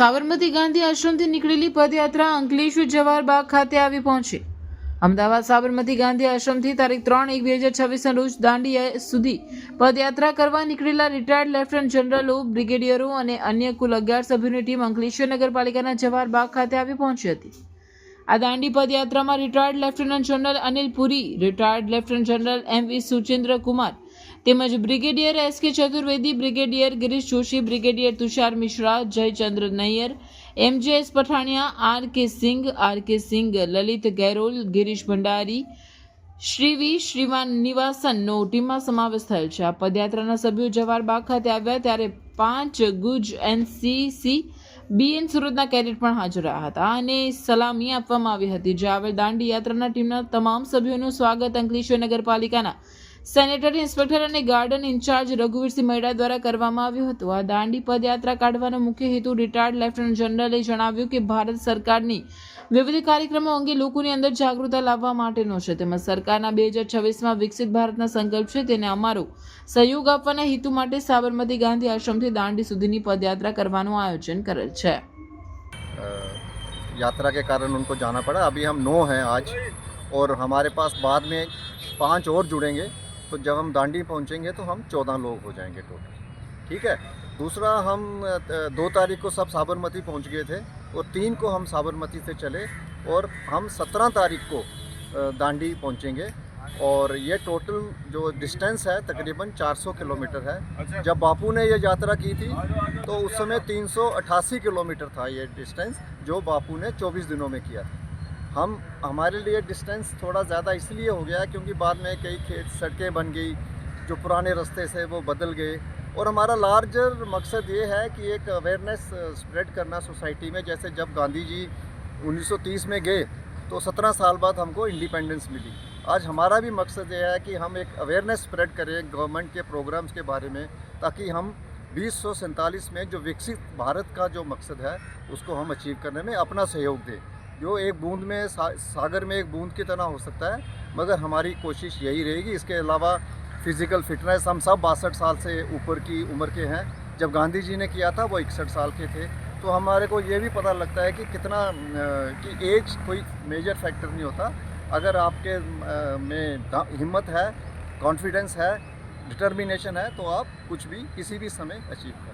સાબરમતી ગાંધી આશ્રમથી નીકળેલી પદયાત્રા અંકલેશ્વર બાગ ખાતે આવી પહોંચી અમદાવાદ સાબરમતી ગાંધી આશ્રમથી તારીખ ત્રણ એક બે હજાર છવ્વીસના રોજ દાંડી સુધી પદયાત્રા કરવા નીકળેલા રિટાયર્ડ લેફ્ટનન્ટ જનરલો બ્રિગેડિયરો અને અન્ય કુલ અગિયાર સભ્યોની ટીમ અંકલેશ્વર નગરપાલિકાના બાગ ખાતે આવી પહોંચી હતી આ દાંડી પદયાત્રામાં retired lieutenant general Anil Puri retired lieutenant general M V Suchendra Kumar તેમજ brigadier S K Chaturvedi brigadier Girish Joshi brigadier Tushar Mishra Jaychandra Naiyar MJS Pathania R K Singh R K Singh Lalit ગેરોલ Girish Bhandari Shri વી શ્રીમાન નિવાસનનો ટીમમાં સમાવેશ થયેલ છે આ પદયાત્રાના સભ્યો જવાહરબાગ ખાતે આવ્યા ત્યારે પાંચ ગુજ એનસીસી બીએન સુરતના કેડેટ પણ હાજર રહ્યા હતા અને સલામી આપવામાં આવી હતી જે આવેલ દાંડી યાત્રાના ટીમના તમામ સભ્યોનું સ્વાગત અંકલેશ્વર નગરપાલિકાના સેનેટરી ઇન્સ્પેક્ટર અને ગાર્ડન ઇન્ચાર્જ રઘુવીરસિંહ મહેડા દ્વારા કરવામાં આવ્યું હતું આ દાંડી પદયાત્રા કાઢવાનો મુખ્ય હેતુ રિટાયર્ડ લેફ્ટનન્ટ જનરલે જણાવ્યું કે ભારત સરકારની વિવિધ કાર્યક્રમો અંગે લોકોની અંદર જાગૃતતા લાવવા માટેનો છે તેમજ સરકારના બે હજાર છવ્વીસમાં વિકસિત ભારતના સંકલ્પ છે તેને અમારો સહયોગ આપવાના હેતુ માટે સાબરમતી ગાંધી આશ્રમથી દાંડી સુધીની પદયાત્રા કરવાનું આયોજન કરેલ છે યાત્રા કે कारण उनको जाना पड़ा अभी हम नौ हैं आज और हमारे पास बाद में पांच और जुड़ेंगे तो जब हम दांडी पहुँचेंगे तो हम चौदह लोग हो जाएंगे टोटल ठीक है दूसरा हम दो तारीख को सब साबरमती पहुँच गए थे और तीन को हम साबरमती से चले और हम सत्रह तारीख को दांडी पहुँचेंगे और ये टोटल जो डिस्टेंस है तकरीबन 400 किलोमीटर है अच्छा। जब बापू ने ये यात्रा की थी तो उस समय 388 किलोमीटर था ये डिस्टेंस जो बापू ने 24 दिनों में किया था हम हमारे लिए डिस्टेंस थोड़ा ज़्यादा इसलिए हो गया क्योंकि बाद में कई खेत सड़कें बन गई जो पुराने रास्ते से वो बदल गए और हमारा लार्जर मकसद ये है कि एक अवेयरनेस स्प्रेड uh, करना सोसाइटी में जैसे जब गांधी जी 1930 में गए तो 17 साल बाद हमको इंडिपेंडेंस मिली आज हमारा भी मकसद ये है कि हम एक अवेयरनेस स्प्रेड करें गवर्नमेंट के प्रोग्राम्स के बारे में ताकि हम बीस में जो विकसित भारत का जो मकसद है उसको हम अचीव करने में अपना सहयोग दें जो एक बूंद में सा, सागर में एक बूंद की तरह हो सकता है मगर हमारी कोशिश यही रहेगी इसके अलावा फिज़िकल फिटनेस हम सब बासठ साल से ऊपर की उम्र के हैं जब गांधी जी ने किया था वो इकसठ साल के थे तो हमारे को ये भी पता लगता है कि कितना कि एज कोई मेजर फैक्टर नहीं होता अगर आपके में हिम्मत है कॉन्फिडेंस है डिटर्मिनेशन है तो आप कुछ भी किसी भी समय अचीव कर